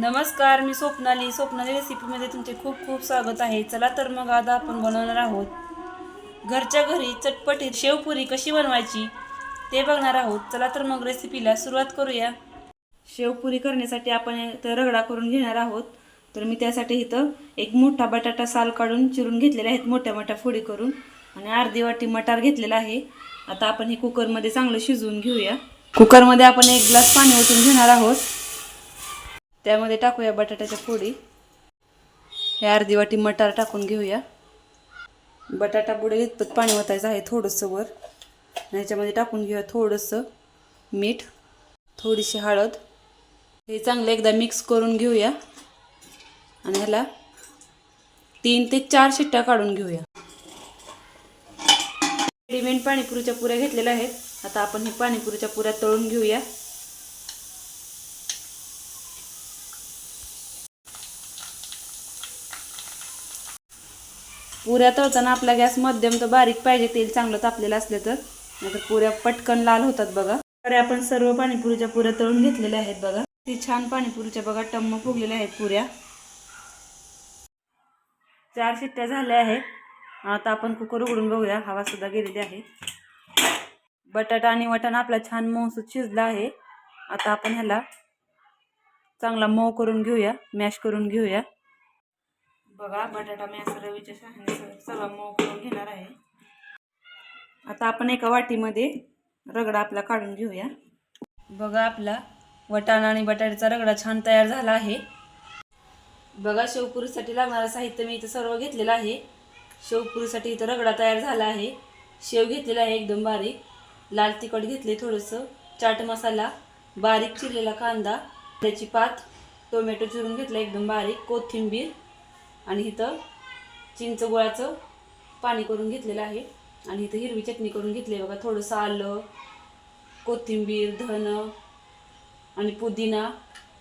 नमस्कार मी स्वप्नाली. स्वप्नाली रेसिपीमध्ये तुमचे खूप खूप स्वागत आहे. चला तर मग आता आपण बनवणार आहोत घरच्या घरी चटपटीत शेवपुरी कशी बनवायची ते बघणार आहोत. चला तर मग रेसिपीला सुरुवात करूया. शेवपुरी करण्यासाठी आपण इथं रगडा करून घेणार आहोत. तर मी त्यासाठी इथं एक मोठा बटाटा साल काढून चिरून घेतलेले आहेत मोठ्या मोठ्या फोडी करून. आणि अर्धी वाटी मटार घेतलेला आहे. आता आपण हे कुकरमध्ये चांगलं शिजवून घेऊया. कुकरमध्ये आपण एक ग्लास पाणी ओतून घेणार आहोत. त्यामध्ये टाकूया बटाट्याच्या फोडी. हे अर्धी वाटी मटार टाकून घेऊया. बटाटा बुडे इतपत पाणी ओतायचं आहे थोडंसं वर. ह्याच्यामध्ये टाकून घेऊया थोडंसं मीठ थोडीशी हळद. हे चांगलं एकदा मिक्स करून घेऊया. आणि ह्याला तीन ते चार शिट्ट्या काढून घेऊया. रेडीमेड पाणीपुरीच्या पुऱ्या घेतलेल्या आहेत. आता आपण हे पाणीपुरीच्या पुऱ्या तळून घेऊया. पुऱ्या तळताना आपला गॅस मध्यम तर बारीक पाहिजे तेल चांगलं तापलेलं असलं तर. नाहीतर पुऱ्या पटकन लाल होतात बघा. तर आपण सर्व पाणीपुरीच्या पुऱ्या तळून घेतलेल्या आहेत बघा. ती छान पाणीपुरीच्या बघा टम्म फुगलेल्या आहेत पुऱ्या. चार शिट्ट्या झाल्या आहेत. आता आपण कुकर उघडून बघूया. हवा सुद्धा गेलेली आहे. बटाटा आणि वटाणा आपला छान मऊसूत शिजला आहे. आता आपण ह्याला चांगला मऊ करून घेऊया मॅश करून घेऊया. बघा बटाटा मी असं रवीच्या शहाने सर्व मऊ करून घेणार आहे. आता आपण एका वाटीमध्ये रगडा आपला काढून घेऊया. बघा आपला वटाणा आणि बटाट्याचा रगडा छान तयार झाला आहे. बघा शेवपुरीसाठी लागणारं साहित्य मी इथं सर्व घेतलेलं आहे. शेवपुरीसाठी इथं रगडा तयार झाला आहे. शेव घेतलेला आहे एकदम बारीक. लाल तिखट घेतले थोडंसं. चाट मसाला बारीक चिरलेला कांदा त्याची पात टोमॅटो चिरून घेतला एकदम बारीक. कोथिंबीर आणि इथं चिंच गुळाचं पाणी करून घेतलेलं आहे. आणि इथं हिरवी चटणी करून घेतली आहे बघा. थोडंसं आलं कोथिंबीर धन आणि पुदिना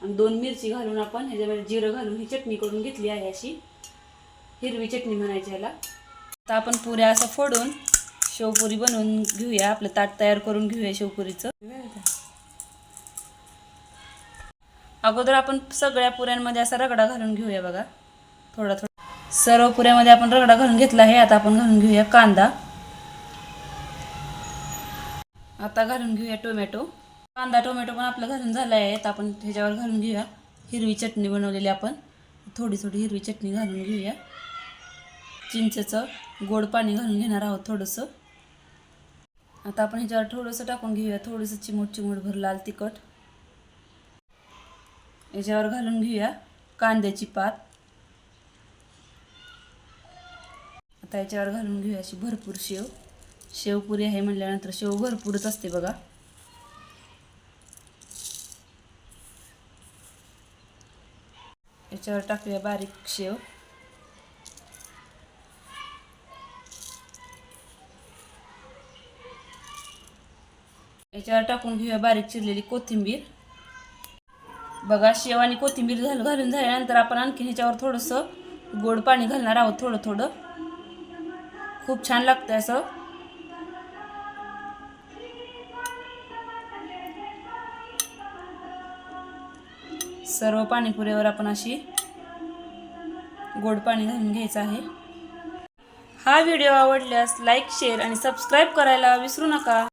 आणि दोन मिरची घालून आपण ह्याच्यामध्ये जिरं घालून ही चटणी करून घेतली आहे अशी. हिरवी चटणी म्हणायची ह्याला आता आपण पुऱ्या असं फोडून शेवपुरी बनवून घेऊया. आपलं ताट तयार करून घेऊया शेवपुरीचं. अगोदर आपण सगळ्या पुऱ्यांमध्ये असा रगडा घालून घेऊया बघा. थोडा थोडा. सर्व पुऱ्यामध्ये आपण रगडा घालून घेतला आहे. आता आपण घालून घेऊया कांदा. आता घालून घेऊया टोमॅटो. कांदा टोमॅटो पण आपलं घालून झाला आहे. आता आपण ह्याच्यावर घालून घेऊया हिरवी चटणी बनवलेली आपण. थोडी थोडी हिरवी चटणी घालून घेऊया. चिंचेचं गोड पाणी घालून घेणार आहोत थोडंसं. आता आपण ह्याच्यावर थोडंसं टाकून घेऊया. थोडंसं चिमूट भर लाल तिखट. याच्यावर घालून घेऊया कांद्याची पात. आता याच्यावर घालून घेऊया अशी भरपूर शेव. शेवपुरी आहे म्हटल्यानंतर शेव भरपूरच असते बघा. याच्यावर टाकूया बारीक शेव. याच्यावर टाकून घेऊया बारीक चिरलेली कोथिंबीर. बघा शेव आणि कोथिंबीर घाल घालून झाल्यानंतर आपण आणखी ह्याच्यावर थोडंसं गोड पाणी घालणार आहोत थोडं थोडं. खूप छान लागतं असं. सर्व पाणीपुरीवर आपण अशी गोड पाणी घालून घ्यायचं आहे. हा व्हिडिओ आवडल्यास लाईक शेअर आणि सबस्क्राईब करायला विसरू नका.